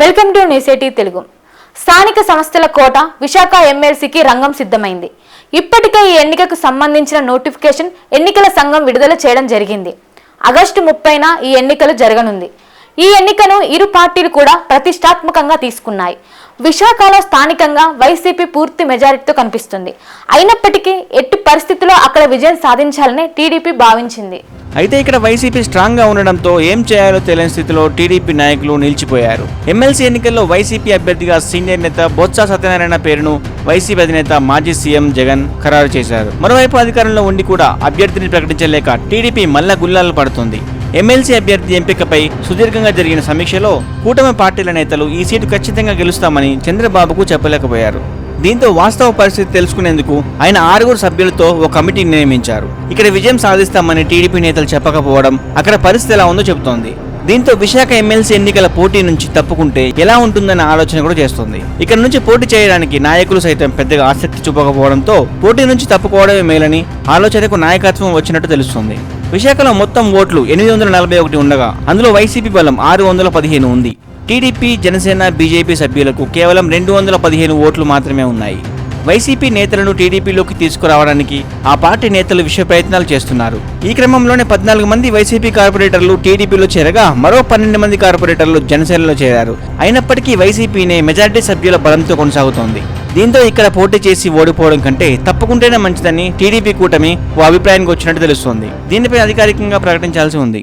Welcome to న్యూసేటీ Telugu. స్థానిక సంస్థల కోట విశాఖ ఎమ్మెల్సీకి రంగం సిద్ధమైంది. ఇప్పటికే ఈ ఎన్నికకు సంబంధించిన నోటిఫికేషన్ ఎన్నికల సంఘం విడుదల చేయడం జరిగింది. ఆగస్టు ముప్పైన ఈ ఎన్నికలు జరగనుంది. ఈ ఎన్నికను ఇరు పార్టీలు కూడా ప్రతిష్టాత్మకంగా తీసుకున్నాయి. విశాఖలో స్థానికంగా వైసీపీ పూర్తి మెజారిటీతో కనిపిస్తుంది. అయినప్పటికీ ఎట్టి పరిస్థితుల్లో అక్కడ విజయం సాధించాలని టీడీపీ భావించింది. అయితే ఇక్కడ వైసీపీ స్ట్రాంగ్గా ఉండడంతో ఏం చేయాలో తెలియని స్థితిలో టీడీపీ నాయకులు నిలిచిపోయారు. ఎమ్మెల్సీ ఎన్నికల్లో వైసీపీ అభ్యర్థిగా సీనియర్ నేత బొత్స సత్యనారాయణ పేరును వైసీపీ అధినేత మాజీ సీఎం జగన్ ఖరారు చేశారు. మరోవైపు అధికారంలో ఉండి కూడా అభ్యర్థిని ప్రకటించలేక టీడీపీ మల్ల గుల్లాలు పడుతుంది. ఎమ్మెల్సీ అభ్యర్థి ఎంపికపై సుదీర్ఘంగా జరిగిన సమీక్షలో కూటమి పార్టీల నేతలు ఈ సీటు ఖచ్చితంగా గెలుస్తామని చంద్రబాబుకు చెప్పలేకపోయారు. దీంతో వాస్తవ పరిస్థితి తెలుసుకునేందుకు ఆయన ఆరుగురు సభ్యులతో ఒక కమిటీ నియమించారు. ఇక్కడ విజయం సాధిస్తామని టీడీపీ నేతలు చెప్పకపోవడం అక్కడ పరిస్థితి ఎలా ఉందో చెబుతోంది. దీంతో విశాఖ ఎమ్మెల్సీ ఎన్నికల పోటీ నుంచి తప్పుకుంటే ఎలా ఉంటుందనే ఆలోచన కూడా చేస్తుంది. ఇక్కడ నుంచి పోటీ చేయడానికి నాయకులు సైతం పెద్దగా ఆసక్తి చూపకపోవడంతో పోటీ నుంచి తప్పుకోవడమే మేలని ఆలోచనకు నాయకత్వం వచ్చినట్టు తెలుస్తుంది. విశాఖలో మొత్తం ఓట్లు ఎనిమిది వందల నలభై ఒకటి ఉండగా అందులో వైసీపీ బలం ఆరు వందల పదిహేను ఉంది. టీడీపీ జనసేన బీజేపీ సభ్యులకు కేవలం రెండు వందల పదిహేను ఓట్లు మాత్రమే ఉన్నాయి. వైసీపీ నేతలను టీడీపీలోకి తీసుకురావడానికి ఆ పార్టీ నేతలు విశ్వ ప్రయత్నాలు చేస్తున్నారు. ఈ క్రమంలోనే పద్నాలుగు మంది వైసీపీ కార్పొరేటర్లు టీడీపీలో చేరగా మరో పన్నెండు మంది కార్పొరేటర్లు జనసేనలో చేరారు. అయినప్పటికీ వైసీపీనే మెజార్టీ సభ్యుల బలంతో కొనసాగుతోంది. దీంతో ఇక్కడ పోటీ చేసి ఓడిపోవడం కంటే తప్పకుంటేనే మంచిదని టీడీపీ కూటమి ఓ అభిప్రాయానికి వచ్చినట్టు తెలుస్తోంది. దీనిపై అధికారికంగా ప్రకటించాల్సి ఉంది.